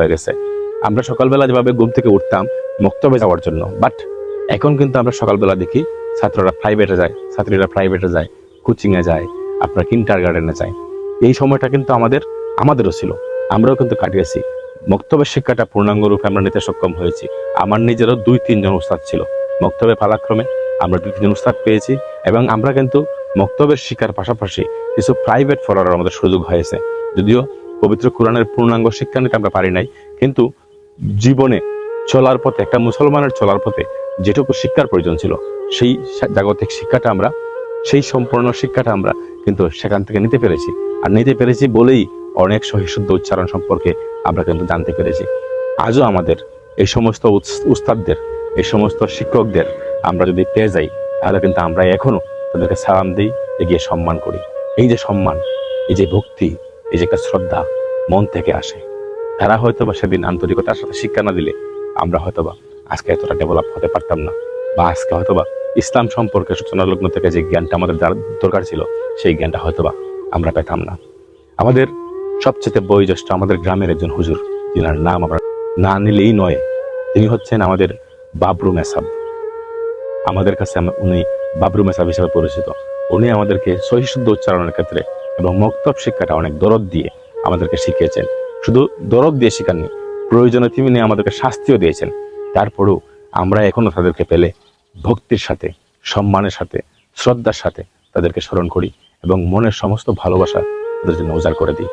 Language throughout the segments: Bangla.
হয়ে গেছে। আমরা সকালবেলা যেভাবে ঘুম থেকে উঠতাম, মক্তবে যাওয়ার জন্য। বাট এখন কিন্তু আমরা সকালবেলা দেখি ছাত্ররা প্রাইভেটে যায়, ছাত্রীরা প্রাইভেটে যায় কোচিংয়ে যায়, আপনার কিন্টার গার্ডেনে যায়। এই সময়টা কিন্তু আমাদের, আমাদেরও ছিল। আমরাও কিন্তু কাটিয়েছি। মক্তবের শিক্ষাটা পূর্ণাঙ্গ রূপে আমরা নিতে সক্ষম হয়েছি। আমার নিজেরও দুই, তিনজন উস্তাদ ছিল। মক্তবে পালাক্রমে আমরা দুই তিনজন উস্তাদ পেয়েছি এবং আমরা কিন্তু মক্তবের শিক্ষার পাশাপাশি কিছু প্রাইভেট পড়ার আমাদের সুযোগ হয়েছে। যদিও পবিত্র কোরআনের পূর্ণাঙ্গ শিক্ষা নিতে আমরা পারি নাই, কিন্তু জীবনে চলার পথে, একটা মুসলমানের চলার পথে যেটুকু শিক্ষার প্রয়োজন ছিল, সেই জাগতিক শিক্ষাটা আমরা, সেই সম্পূর্ণ শিক্ষাটা আমরা কিন্তু সেখান থেকে নিতে পেরেছি। আর নিতে পেরেছি বলেই অনেক সহিশুদ্ধ উচ্চারণ সম্পর্কে আমরা কিন্তু জানতে পেরেছি। আজও আমাদের এই সমস্ত উস- উস্তাদদের, এই সমস্ত শিক্ষকদের আমরা যদি পেয়ে যাই, তাহলে কিন্তু আমরা এখনও তাদেরকে সালাম দিই, এগিয়ে সম্মান করি। এই যে সম্মান, এই যে ভক্তি, এই যে একটা শ্রদ্ধা মন থেকে আসে। তারা হয়তো বা সেদিন আন্তরিকতার সাথে শিক্ষা না দিলে আমরা হয়তো বা আজকে এতটা ডেভেলপ হতে পারতাম না। বা আজকে হয়তো বা ইসলাম সম্পর্কে সূচনা লগ্ন থেকে যে জ্ঞানটা আমাদের দরকার ছিল, সেই জ্ঞানটা হয়তো বা আমরা পেতাম না। আমাদের সবচেয়ে বয়োজ্যেষ্ঠ আমাদের গ্রামের একজন হুজুর যিনার নাম আমরা না নিলেই নয়, তিনি হচ্ছেন আমাদের বাবরু মেসাব। আমাদের কাছে উনি বাবরু মেসাব হিসেবে পরিচিত। উনি আমাদেরকে সহিশুদ্ধ উচ্চারণের ক্ষেত্রে এবং মক্তব শিক্ষাটা অনেক দরদ দিয়ে আমাদেরকে শিখিয়েছেন। শুধু দরদ দিয়ে শেখাননি, প্রয়োজনে তিনি আমাদেরকে শাস্তিও দিয়েছেন। তারপরেও আমরা এখনও তাদেরকে পেলে ভক্তির সাথে, সম্মানের সাথে, শ্রদ্ধার সাথে তাদেরকে স্মরণ করি এবং মনের সমস্ত ভালোবাসা তাদের জন্য উজাড় করে দিই।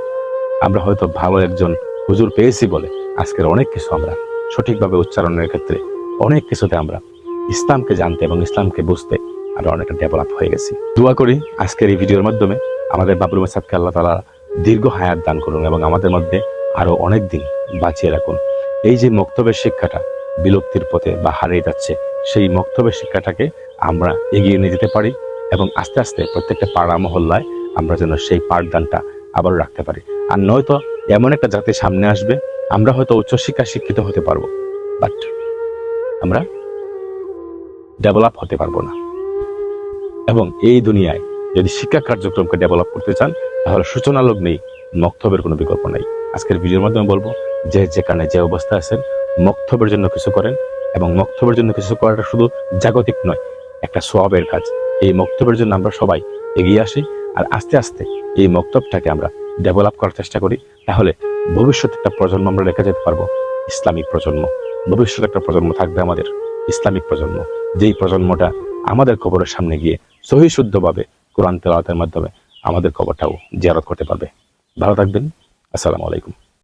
আমরা হয়তো ভালো একজন হুজুর পেয়েছি বলে আজকের অনেক কিছু আমরা সঠিকভাবে উচ্চারণের ক্ষেত্রে অনেক কিছুতে আমরা ইসলামকে জানতে এবং ইসলামকে বুঝতে আমরা অনেকটা ডেভেলপ হয়ে গেছি। দোয়া করি আজকের এই ভিডিওর মাধ্যমে আমাদের বাবুল মেসাদকে আল্লাহ তালা দীর্ঘ হায়াত দান করুন এবং আমাদের মধ্যে আরও অনেক দিন বাঁচিয়ে রাখুন। এই যে মক্তবের শিক্ষাটা বিলুপ্তির পথে বা হারিয়ে যাচ্ছে, সেই মক্তবের শিক্ষাটাকে আমরা এগিয়ে নিয়ে যেতে পারি এবং আস্তে আস্তে প্রত্যেকটা পাড়া মহল্লায় আমরা যেন সেই পাঠদানটা আবারও রাখতে পারি। আর নয়তো এমন একটা জাতি সামনে আসবে, আমরা হয়তো উচ্চশিক্ষা শিক্ষিত হতে পারব বাট আমরা ডেভেলপ হতে পারব না। এবং এই দুনিয়ায় যদি শিক্ষা কার্যক্রমকে ডেভেলপ করতে চান তাহলে সূচনা লগ্নেই মক্তবের কোনো বিকল্প নাই। আজকের ভিডিওর মাধ্যমে বলব, যে যেখানে যে অবস্থা আছেন, মক্তবের জন্য কিছু করেন এবং মক্তবের জন্য কিছু করাটা শুধু জাগতিক নয়, একটা সোয়াবের কাজ। এই মক্তবের জন্য আমরা সবাই এগিয়ে আসি আর আস্তে আস্তে এই মক্তবটাকে আমরা ডেভেলপ করার চেষ্টা করি। তাহলে ভবিষ্যতে একটা প্রজন্ম আমরা রেখে যেতে পারব, ইসলামিক প্রজন্ম। ভবিষ্যতে একটা প্রজন্ম থাকবে আমাদের, ইসলামিক প্রজন্ম। যেই প্রজন্মটা আমাদের কবরের সামনে গিয়ে সহি শুদ্ধভাবে কোরআন তেলাওয়াতের মাধ্যমে আমাদের খবরটাও জিয়ারত করতে পারবে। ভালো থাকবেন। আসসালামু আলাইকুম।